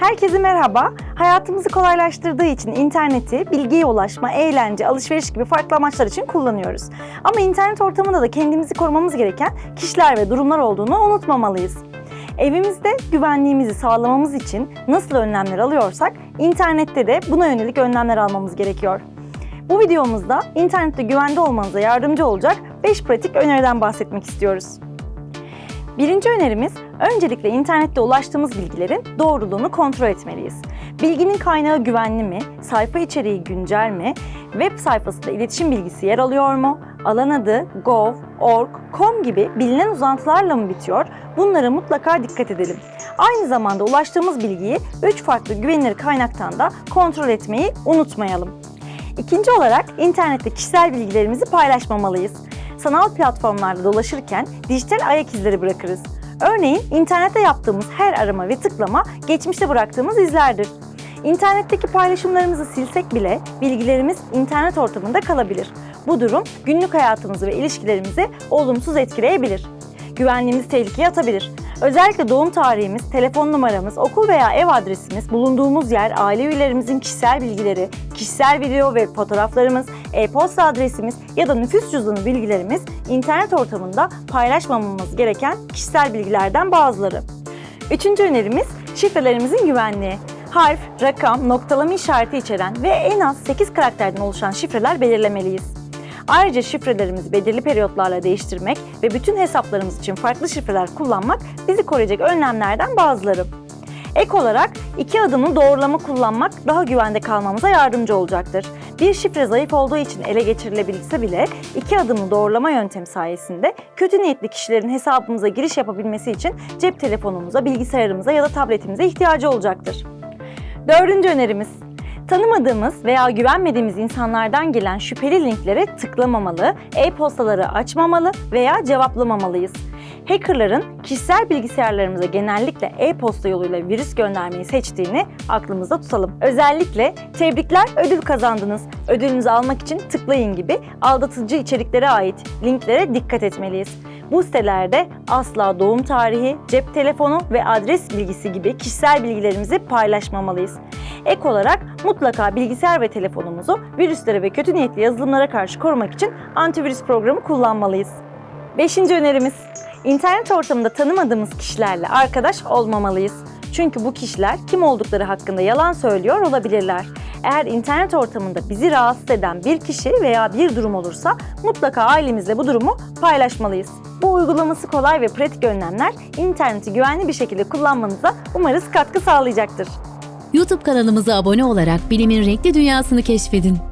Herkese merhaba. Hayatımızı kolaylaştırdığı için interneti bilgiye ulaşma, eğlence, alışveriş gibi farklı amaçlar için kullanıyoruz. Ama internet ortamında da kendimizi korumamız gereken kişiler ve durumlar olduğunu unutmamalıyız. Evimizde güvenliğimizi sağlamamız için nasıl önlemler alıyorsak internette de buna yönelik önlemler almamız gerekiyor. Bu videomuzda internette güvende olmanıza yardımcı olacak 5 pratik öneriden bahsetmek istiyoruz. Birinci önerimiz, öncelikle internette ulaştığımız bilgilerin doğruluğunu kontrol etmeliyiz. Bilginin kaynağı güvenli mi, sayfa içeriği güncel mi, web sayfasında iletişim bilgisi yer alıyor mu, alan adı, gov, org, com gibi bilinen uzantılarla mı bitiyor, bunlara mutlaka dikkat edelim. Aynı zamanda ulaştığımız bilgiyi 3 farklı güvenilir kaynaktan da kontrol etmeyi unutmayalım. İkinci olarak internette kişisel bilgilerimizi paylaşmamalıyız. Sanal platformlarda dolaşırken dijital ayak izleri bırakırız. Örneğin internette yaptığımız her arama ve tıklama geçmişte bıraktığımız izlerdir. İnternetteki paylaşımlarımızı silsek bile bilgilerimiz internet ortamında kalabilir. Bu durum günlük hayatımızı ve ilişkilerimizi olumsuz etkileyebilir. Güvenliğimizi tehlikeye atabilir. Özellikle doğum tarihimiz, telefon numaramız, okul veya ev adresimiz, bulunduğumuz yer, aile üyelerimizin kişisel bilgileri, kişisel video ve fotoğraflarımız, e-posta adresimiz ya da nüfus cüzdanı bilgilerimiz internet ortamında paylaşmamamız gereken kişisel bilgilerden bazıları. Üçüncü önerimiz şifrelerimizin güvenliği. Harf, rakam, noktalama işareti içeren ve en az 8 karakterden oluşan şifreler belirlemeliyiz. Ayrıca şifrelerimizi belirli periyotlarla değiştirmek ve bütün hesaplarımız için farklı şifreler kullanmak bizi koruyacak önlemlerden bazıları. Ek olarak iki adımlı doğrulama kullanmak daha güvende kalmamıza yardımcı olacaktır. Bir şifre zayıf olduğu için ele geçirilebilse bile iki adımlı doğrulama yöntemi sayesinde kötü niyetli kişilerin hesabımıza giriş yapabilmesi için cep telefonumuza, bilgisayarımıza ya da tabletimize ihtiyacı olacaktır. Dördüncü önerimiz. Tanımadığımız veya güvenmediğimiz insanlardan gelen şüpheli linklere tıklamamalı, e-postaları açmamalı veya cevaplamamalıyız. Hackerların kişisel bilgisayarlarımıza genellikle e-posta yoluyla virüs göndermeyi seçtiğini aklımızda tutalım. Özellikle tebrikler ödül kazandınız, ödülünüzü almak için tıklayın gibi aldatıcı içeriklere ait linklere dikkat etmeliyiz. Bu sitelerde asla doğum tarihi, cep telefonu ve adres bilgisi gibi kişisel bilgilerimizi paylaşmamalıyız. Ek olarak mutlaka bilgisayar ve telefonumuzu virüslere ve kötü niyetli yazılımlara karşı korumak için antivirüs programı kullanmalıyız. Beşinci önerimiz, internet ortamında tanımadığımız kişilerle arkadaş olmamalıyız. Çünkü bu kişiler kim oldukları hakkında yalan söylüyor olabilirler. Eğer internet ortamında bizi rahatsız eden bir kişi veya bir durum olursa mutlaka ailemizle bu durumu paylaşmalıyız. Bu uygulaması kolay ve pratik önlemler interneti güvenli bir şekilde kullanmanıza umarız katkı sağlayacaktır. YouTube kanalımıza abone olarak bilimin renkli dünyasını keşfedin.